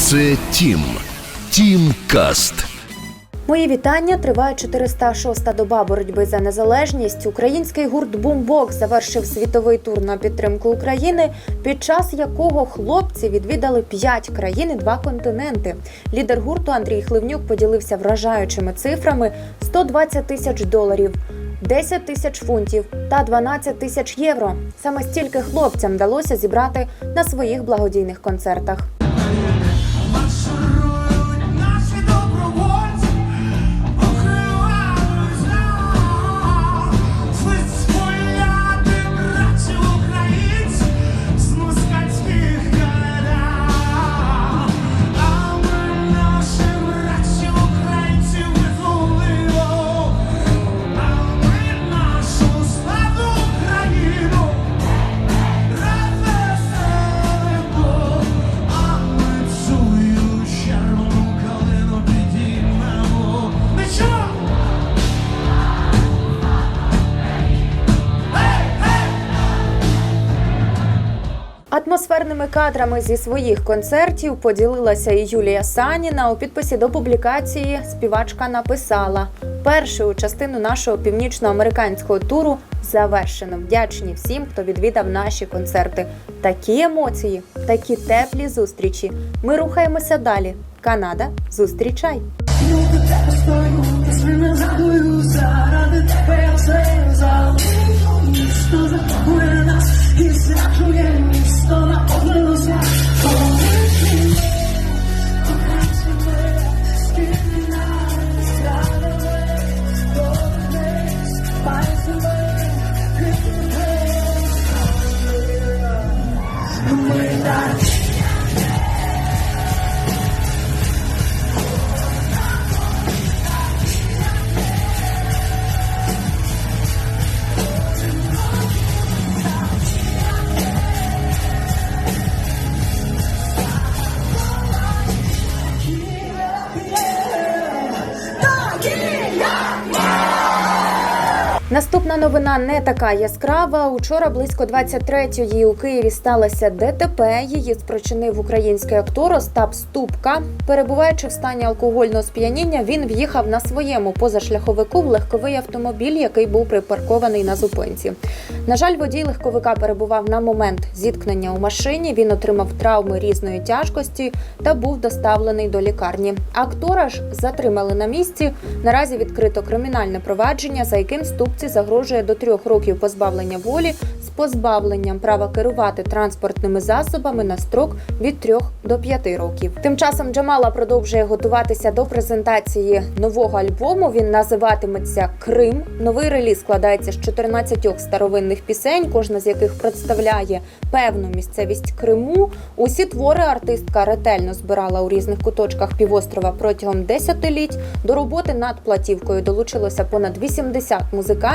Це Тім. Тім Каст. Мої вітання. Триває 406-та доба боротьби за незалежність. Український гурт Бумбок завершив світовий тур на підтримку України, під час якого хлопці відвідали 5 країн і 2 континенти. Лідер гурту Андрій Хливнюк поділився вражаючими цифрами: 120 тисяч доларів. 10 тисяч фунтів та 12 тисяч євро. Саме стільки хлопцям вдалося зібрати на своїх благодійних концертах. Атмосферними кадрами зі своїх концертів поділилася і Юлія Саніна. У підписі до публікації співачка написала: першу частину нашого північноамериканського туру завершено. Вдячні всім, хто відвідав наші концерти. Такі емоції, такі теплі зустрічі. Ми рухаємося далі. Канада, зустрічай! Заради тебе все Наступна новина не така яскрава. Учора близько 23-ї у Києві сталося ДТП. Її спричинив український актор Остап Ступка. Перебуваючи в стані алкогольного сп'яніння, він в'їхав на своєму позашляховику в легковий автомобіль, який був припаркований на зупинці. На жаль, водій легковика перебував на момент зіткнення у машині. Він отримав травми різної тяжкості та був доставлений до лікарні. Актора ж затримали на місці. Наразі відкрито кримінальне провадження, за яким ступці загрожує до трьох років позбавлення волі з позбавленням права керувати транспортними засобами на строк від 3 до 5 років. Тим часом Джамала продовжує готуватися до презентації нового альбому. Він називатиметься Крим. Новий реліз складається з 14 старовинних пісень, кожна з яких представляє певну місцевість Криму. Усі твори артистка ретельно збирала у різних куточках півострова протягом десятиліть. До роботи над платівкою долучилося понад 80 музикантів.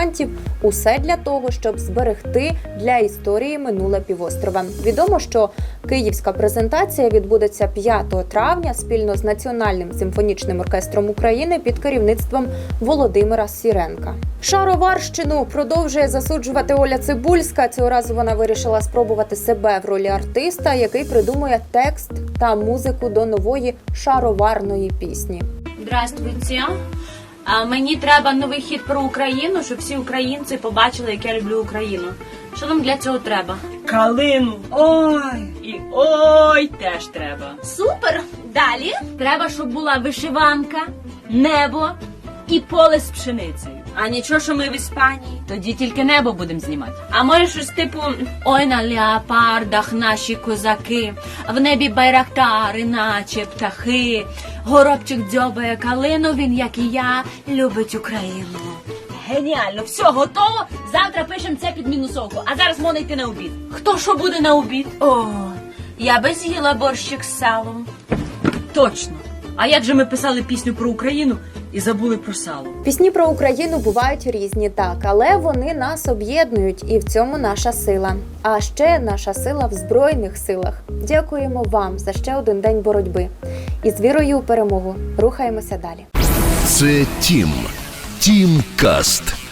Усе для того, щоб зберегти для історії минуле півострова. Відомо, що київська презентація відбудеться 5 травня спільно з Національним симфонічним оркестром України під керівництвом Володимира Сіренка. Шароварщину продовжує засуджувати Оля Цибульська. Цього разу вона вирішила спробувати себе в ролі артиста, який придумує текст та музику до нової шароварної пісні. Здравствуйте. Мені треба новий хіт про Україну, щоб всі українці побачили, як я люблю Україну. Що нам для цього треба? Калину. Ой, і ой теж треба. Супер! Далі треба, щоб була вишиванка, небо і поле з пшеницею. А нічого, що ми в Іспанії. Тоді тільки небо будемо знімати. А може щось типу Ой на леопардах наші козаки, в небі байрактари, наче птахи. Горобчик дзьобає калину, він, як і я, любить Україну. Геніально, все готово. Завтра пишемо це під мінусовку. А зараз можна йти на обід. Хто що буде на обід? О, я би з'їла борщик з салом. Точно. А як же ми писали пісню про Україну і забули про сало? Пісні про Україну бувають різні, так, але вони нас об'єднують, і в цьому наша сила. А ще наша сила в збройних силах. Дякуємо вам за ще один день боротьби. І з вірою у перемогу рухаємося далі. Це Тім. Тім Каст.